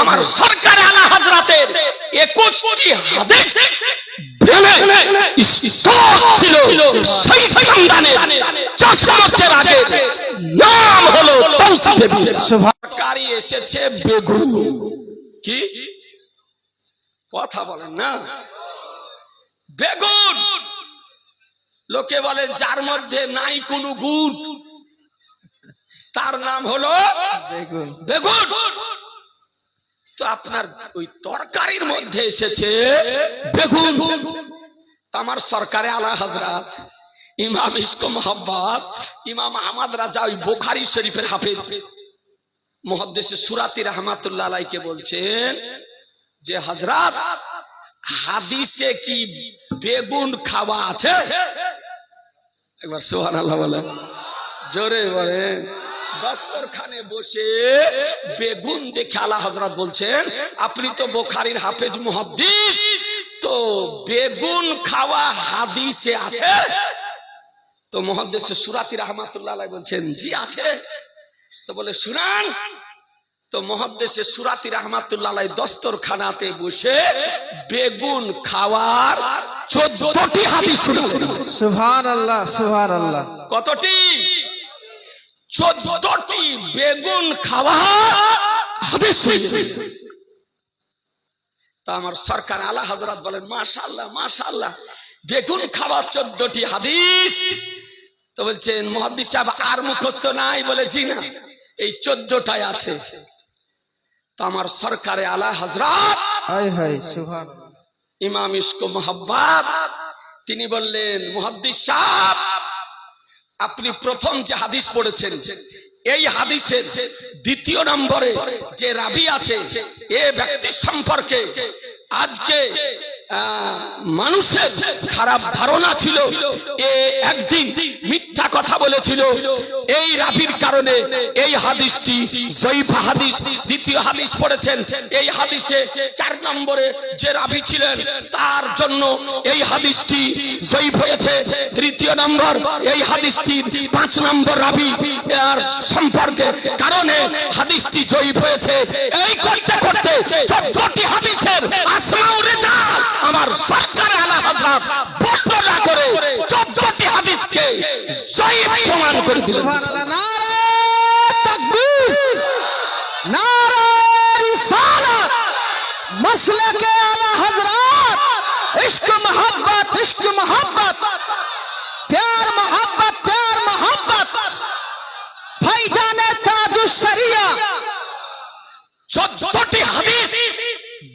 আমার সরকার আলা হাজরাতের একুশটি হাদিস স্টক ছিল সেই খানদানের চারশো বছর আগে। নাম হলো। সরকারি এসেছে বেগুন কি? কথা বলেন না। বেগুন। লোকে বলে যার মধ্যে নাই কোনো গুণ। তার নাম হলো বেগুন। বেগুন। তো আপনার ওই তরকারির মধ্যে এসেছে বেগুন আমার সরকারে আলা হাজরাত ইমাম ইস্ক মোহাম্মদ ইমাম আহমদ রাজা ওই বোখারি শরীফের হাফেজ। মহাদ্দেশে সুরাতি রহমাতুল্লাহ আলাইকে বলছেন যে হজরত হাদিসে কি বেগুন খাওয়া আছে? একবার সোহান আল্লাহ বলেন। জোরে বলেন। দস্তরখানে বসে বেগুন দেখে আলা হজরত বলছেন আপনি তো বোখারির হাফেজ মুহাদ্দিস তো বেগুন খাওয়া হাদিসে আছে? তো মহাদ্দেশে সুরাতি রহমাতুল্লাহ বলছেন জি আছে। তো বলে শুনান। তো মহাদ্দেশে সুরাতি রহমাতুল্লাহ আলাই দস্তরখানাতে বসে বেগুন খাওয়ার চোদ্দটি হাদিস আল্লাহ আল্লাহ কতটি? চোদ্দটি বেগুন খাওয়া হাদিস তা আমার সরকার আলা হজরত বলেন মাশাল্লাহ মাশাল্লাহ বেগুন খাওয়ার চোদ্দটি হাদিস। তো বলছেন মহাদিস সাহেব আর মুখস্থ নাই বলে জি না। এই চোদ্দটাই আছে। তা আমার সরকারে আলা হজরত ইমাম ইস্কো মোহাব্বাত তিনি বললেন মুহাদ্দিস সাহেব আপনি প্রথম যে হাদিস পড়েছেন, এই হাদিসের দ্বিতীয় নম্বরে যে রাবি আছে, এ ব্যক্তি সম্পর্কে আজকে মানুষের খারাপ ধারণা ছিল, এ একদিন মিথ্যা কথা বলেছিল। এই রাবির কারণে এই হাদিসটি জয়ীফা হাদিস, দ্বিতীয় হাদিস পড়েছেন। এই হাদিসে চার নম্বরে যে রাবি ছিলেন, তার জন্য এই হাদিসটি জয়ীফ হয়েছে। তৃতীয় নম্বর, এই হাদিসটি পাঁচ নম্বর রাবি আর সম্পর্কে কারণে হাদিসটি জয়ীফ হয়েছে। এই করতে করতে চোদ্দটি হাদিসের আসমাউ রেজা আমার সরকার আলা বর্ণনা করে চোদ্দটি হাদিসকে করে দিলেন সুভান আল্লাহ নারে তাকবীর নারে রিসালাত মসলকে আলা হযরত इश्क मोहब्बत इश्क मोहब्बत प्यार मोहब्बत प्यार मोहब्बत भाईजान काजू शरिया চোদ্দটি হাদিস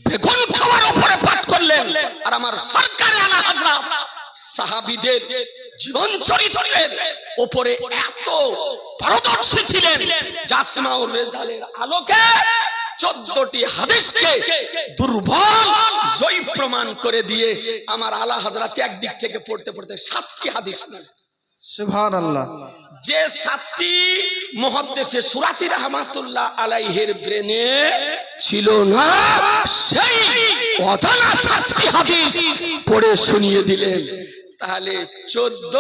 বেগুন খাওয়ার উপরে পাঠ করলেন আর আমার সরকার আলা হযরত সাহাবীদের জীবন চরিত্রের ওপরে এত পারদর্শী ছিলেন জাসমাউর রেজালের আলোকে চোদ্দটি হাদিসকে দুর্বল জয়ী প্রমাণ করে দিয়ে আমার আলা হযরত একদিক থেকে পড়তে পড়তে সাতটি হাদিস আল্লাহ যে সাতটি মহাদ্দেশে সুরাতি রহমাতুল্লাহ আলাইহের ব্রেনে ছিল না সেই অজানা সাতটি হাদিস পড়ে শুনিয়ে দিলেন। তাহলে চোদ্দ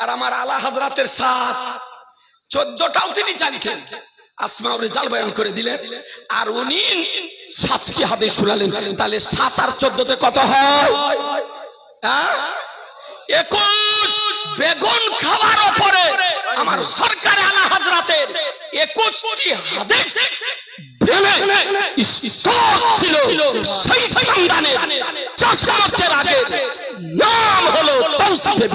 আর আমার আলা হাজরাতের সাত। চোদ্দটাও তিনি জানতেন। করে আর উনি শুনালেন। তাহলে কত হয়? হ্যাঁ? একুশ আমার সরকার আলা হাজরাতের একুশটি হাদিস ছিল নাম হলো তৌসিফে